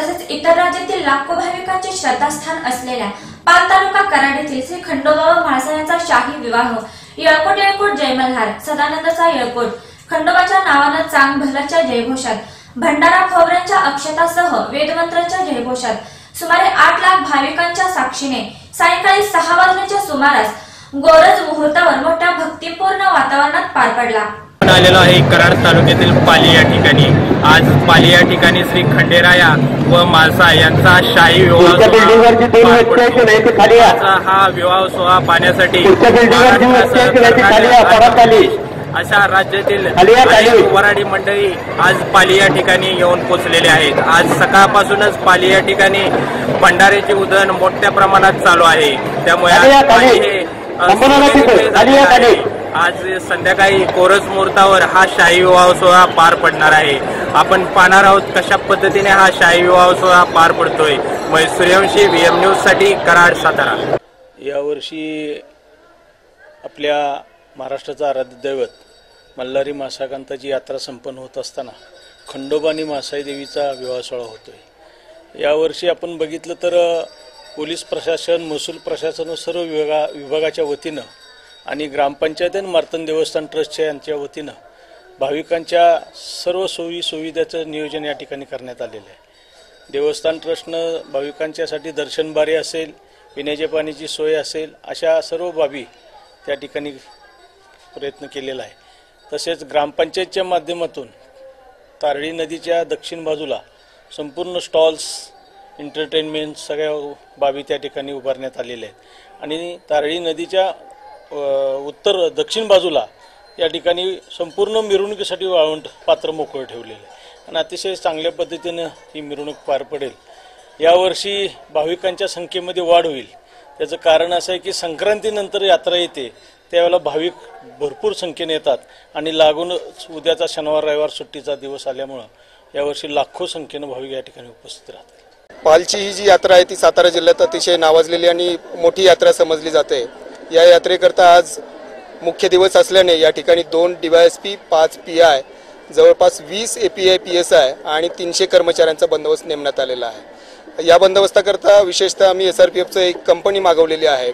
राज्यातील लाखो भाविकांचे श्रद्धास्थान असलेल्या पाल तालुका कराड येथील श्री खंडोबा व शाही विवाह येळकोट येळकोट जयमल्हार सदानंदचा येळकोट खंडोबाच्या नावानं चांग भलाच्या जयघोषात भंडारा खोबऱ्यांच्या अक्षतासह वेदमंत्राच्या जयघोषात सुमारे आठ लाख भाविकांच्या साक्षीने सायंकाळी सहा वाजण्याच्या सुमारास गोरज मुहूर्तावर मोठ्या भक्तिपूर्ण वातावरणात पार पडला. आपण आलेलो आहे कराड तालुक्यातील पाली या ठिकाणी. आज पाली या ठिकाणी श्री खंडेराया व मालसा यांचा शाही विवाह हा विवाह सोहळा पाहण्यासाठी. अशा राज्यातील वराडी मंडळी आज पाली या ठिकाणी येऊन पोहोचलेले आहेत. आज सकाळपासूनच पाली या ठिकाणी भंडाऱ्याची उधळण मोठ्या प्रमाणात चालू आहे. त्यामुळे खाली या, आज संध्याकाळी कोरस मुहूर्तावर हा शाही विवाह सोहळा पार पडणार आहे. आपण पाहणार आहोत कशा पद्धतीने हा शाही विवाह सोहळा पार पडतोय. सूर्यवंशी व्हीएम न्यूजसाठी कराड सातारा. यावर्षी आपल्या महाराष्ट्राचं आराध्य दैवत मल्हारी मासाकांताची यात्रा संपन्न होत असताना खंडोबानी मासाई देवीचा विवाह सोहळा होतोय. यावर्षी आपण बघितलं तर पोलीस प्रशासन महसूल प्रशासन सर्व विभागा विभागाच्या वतीनं आणि ग्रामपंचायत आणि मार्तन देवस्थान ट्रस्टच्या यांच्या वतीनं भाविकांच्या सर्व सोयी सुविधाचं नियोजन या ठिकाणी करण्यात आलेलं आहे. देवस्थान ट्रस्टनं भाविकांच्यासाठी दर्शनबारी असेल पिण्याच्या पाण्याची सोय असेल अशा सर्व बाबी त्या ठिकाणी प्रयत्न केलेला आहे. तसेच ग्रामपंचायतच्या माध्यमातून तारळी नदीच्या दक्षिण बाजूला संपूर्ण स्टॉल्स एंटरटेनमेंट सगळ्या बाबी त्या ठिकाणी उभारण्यात आलेल्या आहेत. आणि तारळी नदीच्या उत्तर दक्षिण बाजूला या ठिकाणी संपूर्ण मिरवणुकीसाठी वाळवंट पात्र मोकळं ठेवलेलं आहे. आणि अतिशय चांगल्या पद्धतीनं ही मिरवणूक पार पडेल. यावर्षी भाविकांच्या संख्येमध्ये वाढ होईल. त्याचं कारण असं आहे की संक्रांतीनंतर यात्रा येते. त्यावेळेला भाविक भरपूर संख्येने येतात. आणि लागूनच उद्याचा शनिवार रविवार सुट्टीचा दिवस आल्यामुळं यावर्षी लाखो संख्येनं भाविक या ठिकाणी उपस्थित राहतात. पालची ही जी यात्रा आहे ती सातारा जिल्ह्यात अतिशय नावाजलेली आणि मोठी यात्रा समजली जाते. या यात्रेकरता आज मुख्य दिवस असल्याने या ठिकाणी दोन डीवायएसपी पाच पी आय जवळपास वीस A P I P S I आणि तीनशे कर्मचाऱ्यांचा बंदोबस्त नेमण्यात आलेला आहे. या बंदोबस्ताकरता विशेषतः आम्ही एस आर पी एफचं एक कंपनी मागवलेली आहे.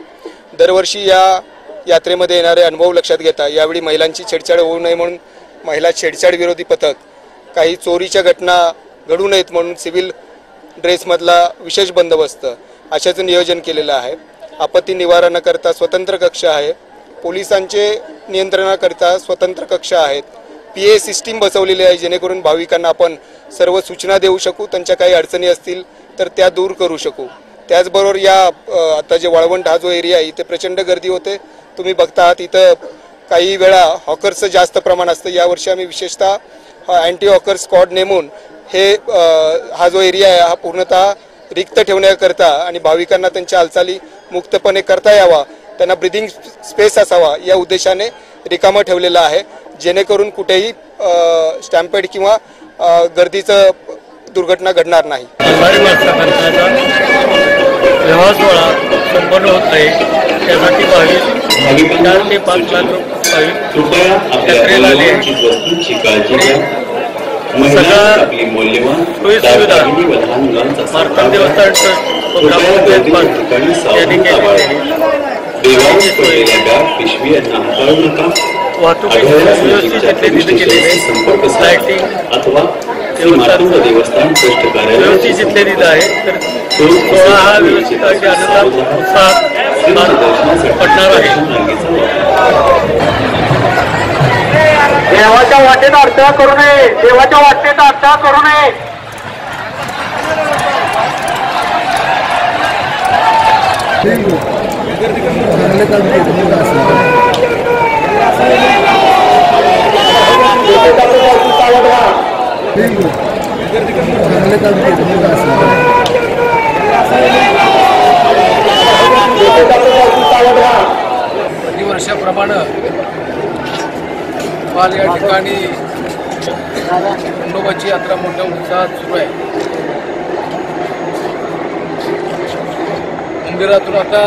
दरवर्षी या यात्रेमध्ये येणारे अनुभव लक्षात घेता यावेळी महिलांची छेडछाड होऊ नये म्हणून महिला छेडछाड विरोधी पथक काही चोरीच्या घटना घडू नयेत म्हणून सिव्हिल ड्रेसमधला विशेष बंदोबस्त अशाचं नियोजन केलेलं आहे. आपत्ती निवारणाकरता स्वतंत्र कक्ष आहे. पोलिसांचे नियंत्रणाकरता स्वतंत्र कक्ष आहेत. पी ए सिस्टीम बसवलेली आहे जेणेकरून भाविकांना आपण सर्व सूचना देऊ शकू त्यांच्या काही अडचणी असतील तर त्या दूर करू शकू. त्याचबरोबर या आता जे वाळवंट हा जो एरिया आहे इथे प्रचंड गर्दी होते. तुम्ही बघता आहात इथं काही वेळा हॉकर्सचं जास्त प्रमाण असतं. यावर्षी आम्ही विशेषतः अँटी हॉकर स्क्वॉड नेमून हे हा जो एरिया आहे हा पूर्णतः रिक्त ठेवण्याकरता आणि भाविकांना त्यांच्या हालचाली मुक्तपणे करता यावा. त्यांना ब्रिदिंग स्पेस असावा. या उद्देशाने रिकामं ठेवलेलं आहे. जेणेकरून कुठेही स्टॅम्पेड किंवा गर्दीचं दुर्घटना घडणार नाही. सोहळा संपन्न होत आहे. त्यासाठी भाविक चार ते पाच लाख यात्रेला मार्तन देवस्थान घ्या. ट्रस्ट व कृपया ग्रामपंचायत गर्दीच्या मार्फत ठिकाणी या सावधानता ठिकाणी बाळगा देवाने पडलेल्या बॅग पिशवी यांना हाताळू नका. वाहतुकीची आढळल्यास व्यवस्थित नजीकच्या तिथले पोलीस तिथे केलेली स्टेशनशी संपर्क साधा. लाईटिंग अथवा देवस्थान व्यवस्थित जिथले तिथं आहे तर सोहळा हा व्यवस्थित उत्साहात पडणार आहे. देवाच्या वाटेत अडथळा करू नये. देवाच्या वाटेत अडथळा करू नये. प्रतिवर्षाप्रमाणे काल या ठिकाणी खंडोबाची यात्रा मोठ्या उत्साहात सुरू आहे. मंदिरातून आता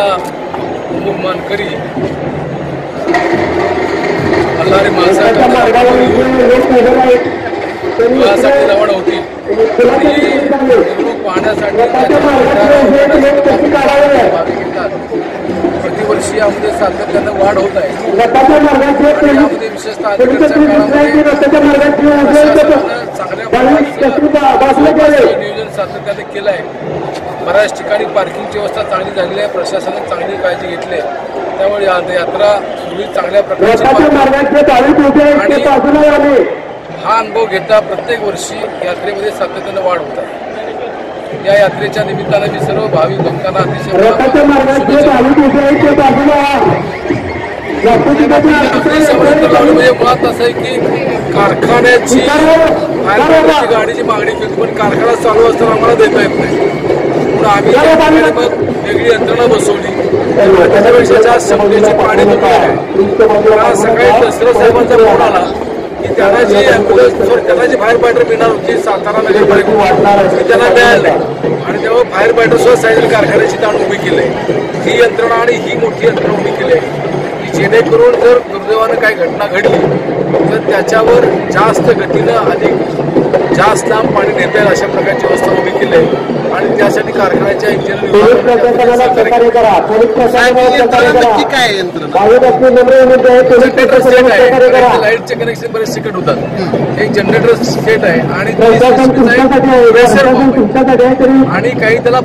प्रमुख मानकरी मल्हारी माणसासाठी रवाना मिरवणूक पाहण्यासाठी प्रतिवर्षी यामध्ये सातत्यानं वाढ होत आहे. नियोजन सातत्याने केलं आहे बऱ्याच ठिकाणी पार्किंगची व्यवस्था चांगली झालेली आहे. प्रशासनाने चांगली काळजी घेतली आहे. त्यामुळे या- यात्रा सुरळीत चांगल्या प्रकारची पार पडते. हा अनुभव घेता प्रत्येक वर्षी यात्रेमध्ये सातत्यानं वाढ होत आहे. या यात्रेच्या निमित्तानं मी सर्व भाविक भक्तांना अतिशय मुळात असं आहे की कारखान्याची गाडीची मागणी केली पण कारखाना चालू असताना आम्हाला देता येत नाही. म्हणून आम्ही वेगळी यंत्रणा बसवली. त्याच्यापेक्षा जास्त क्षमतेची पाणी आहे. सकाळी दसरा साहेबांचा फोन आला की त्यांना जी ॲम्ब्युलन्स त्यांना जी फायर फायटर मिळणार होती सातारा नगरपालिका. त्यांना मिळाली नाही. आणि तेव्हा फायर फायटर सुद्धा सायझर कारखान्याची ताण उभी केली. ही यंत्रणा आणि ही मोठी यंत्रणा उभी केली आहे. जेणेकरून जर दुर्दैवानं काही घटना घडली तर त्याच्यावर जास्त गतीनं अधिक जास्त लांब पाणी नेता येईल अशा प्रकारची व्यवस्था उभी केली आहे. आणि त्यासाठी कारखान्याच्या आहे. लाईटचे कनेक्शन बरेचसे कट होतात. एक जनरेटर सेट आहे. आणि आणि काही त्याला.